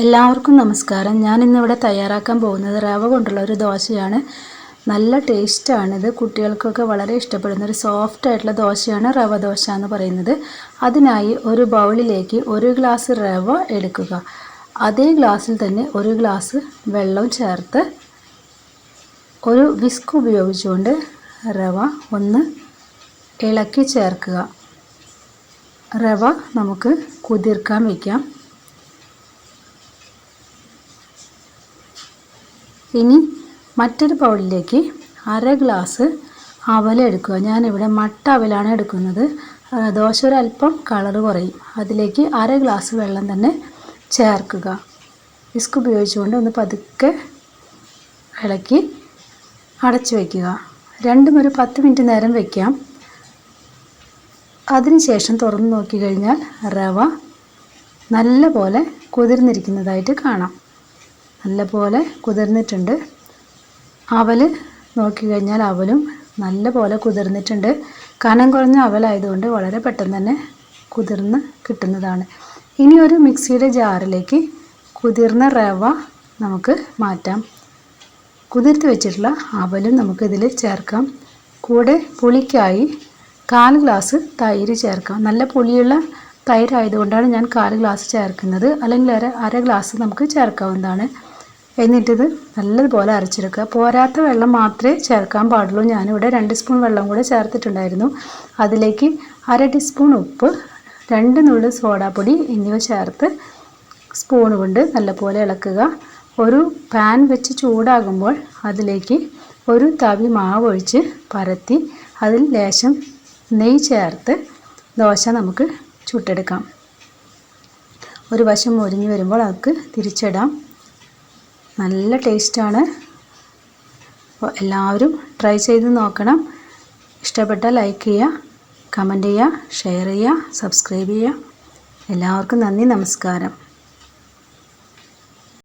എല്ലാവർക്കും നമസ്കാരം. ഞാൻ ഇന്നിവിടെ തയ്യാറാക്കാൻ പോകുന്നത് റവ കൊണ്ടുള്ള ഒരു ദോശയാണ്. നല്ല ടേസ്റ്റാണിത് കുട്ടികൾക്കൊക്കെ വളരെ ഇഷ്ടപ്പെടുന്ന ഒരു സോഫ്റ്റ് ആയിട്ടുള്ള ദോശയാണ് റവ ദോശ എന്ന് പറയുന്നത്. അതിനായി ഒരു ബൗളിലേക്ക് ഒരു ഗ്ലാസ് റവ എടുക്കുക. അതേ ഗ്ലാസ്സിൽ തന്നെ ഒരു ഗ്ലാസ് വെള്ളം ചേർത്ത് ഒരു വിസ്ക് ഉപയോഗിച്ചുകൊണ്ട് റവ ഒന്ന് ഇളക്കി ചേർക്കുക. റവ നമുക്ക് കുതിർക്കാൻ വയ്ക്കാം ഇനി മറ്റൊരു ബൗളിലേക്ക് അര ഗ്ലാസ് അവലെടുക്കുക ഞാനിവിടെ മട്ട അവലാണ് എടുക്കുന്നത്. ദോശ ഒരല്പം കളർ കുറയും. അതിലേക്ക് അര ഗ്ലാസ് വെള്ളം തന്നെ ചേർക്കുക. വിസ്ക് ഉപയോഗിച്ചുകൊണ്ട് ഒന്ന് പതുക്കെ ഇളക്കി അടച്ചു വയ്ക്കുക. രണ്ടും ഒരു പത്ത് മിനിറ്റ് നേരം വയ്ക്കാം അതിനുശേഷം തുറന്ന് നോക്കി കഴിഞ്ഞാൽ റവ നല്ല പോലെ കുതിർന്നിരിക്കുന്നതായിട്ട് കാണാം. നല്ലപോലെ കുതിർന്നിട്ടുണ്ട്. അവൽ നോക്കിക്കഴിഞ്ഞാൽ അവലും നല്ല പോലെ കുതിർന്നിട്ടുണ്ട്. കനം കുറഞ്ഞ അവലായതുകൊണ്ട് വളരെ പെട്ടെന്ന് തന്നെ കുതിർന്ന് കിട്ടുന്നതാണ്. ഇനി ഒരു മിക്സിയുടെ ജാറിലേക്ക് കുതിർന്ന റവ നമുക്ക് മാറ്റാം. കുതിർത്ത് വെച്ചിട്ടുള്ള അവലും നമുക്കിതിൽ ചേർക്കാം. കൂടെ പുളിക്കായി കാൽ ഗ്ലാസ് തൈര് ചേർക്കാം. നല്ല പുളിയുള്ള തൈരായതുകൊണ്ടാണ് ഞാൻ കാൽ ഗ്ലാസ് ചേർക്കുന്നത്. അല്ലെങ്കിൽ അര അര ഗ്ലാസ് നമുക്ക് ചേർക്കാവുന്നതാണ്. എന്നിട്ടിത് നല്ലതുപോലെ അരച്ചെടുക്കുക. പോരാത്ത വെള്ളം മാത്രമേ ചേർക്കാൻ പാടുള്ളൂ. ഞാനിവിടെ രണ്ട് സ്പൂൺ വെള്ളം കൂടെ ചേർത്തിട്ടുണ്ടായിരുന്നു. അതിലേക്ക് അര ടീസ്പൂൺ ഉപ്പ് രണ്ട് നുള്ളു സോഡാപ്പൊടി എന്നിവ ചേർത്ത് സ്പൂൺ കൊണ്ട് നല്ലപോലെ ഇളക്കുക. ഒരു പാൻ വെച്ച് ചൂടാകുമ്പോൾ അതിലേക്ക് ഒരു തവി മാവ് ഒഴിച്ച് പരത്തി അതിൽ ലേശം നെയ്യ് ചേർത്ത് ദോശ നമുക്ക് ചുട്ടെടുക്കാം. ഒരു വശം മുരിഞ്ഞ് വരുമ്പോൾ അതൊക്കെ തിരിച്ചിടാം. നല്ല ടേസ്റ്റാണ് അപ്പോൾ എല്ലാവരും ട്രൈ ചെയ്ത് നോക്കണം. ഇഷ്ടപ്പെട്ടാൽ ലൈക്ക് ചെയ്യുക കമന്റ് ചെയ്യുക ഷെയർ ചെയ്യുക സബ്സ്ക്രൈബ് ചെയ്യുക. എല്ലാവർക്കും നന്ദി നമസ്കാരം.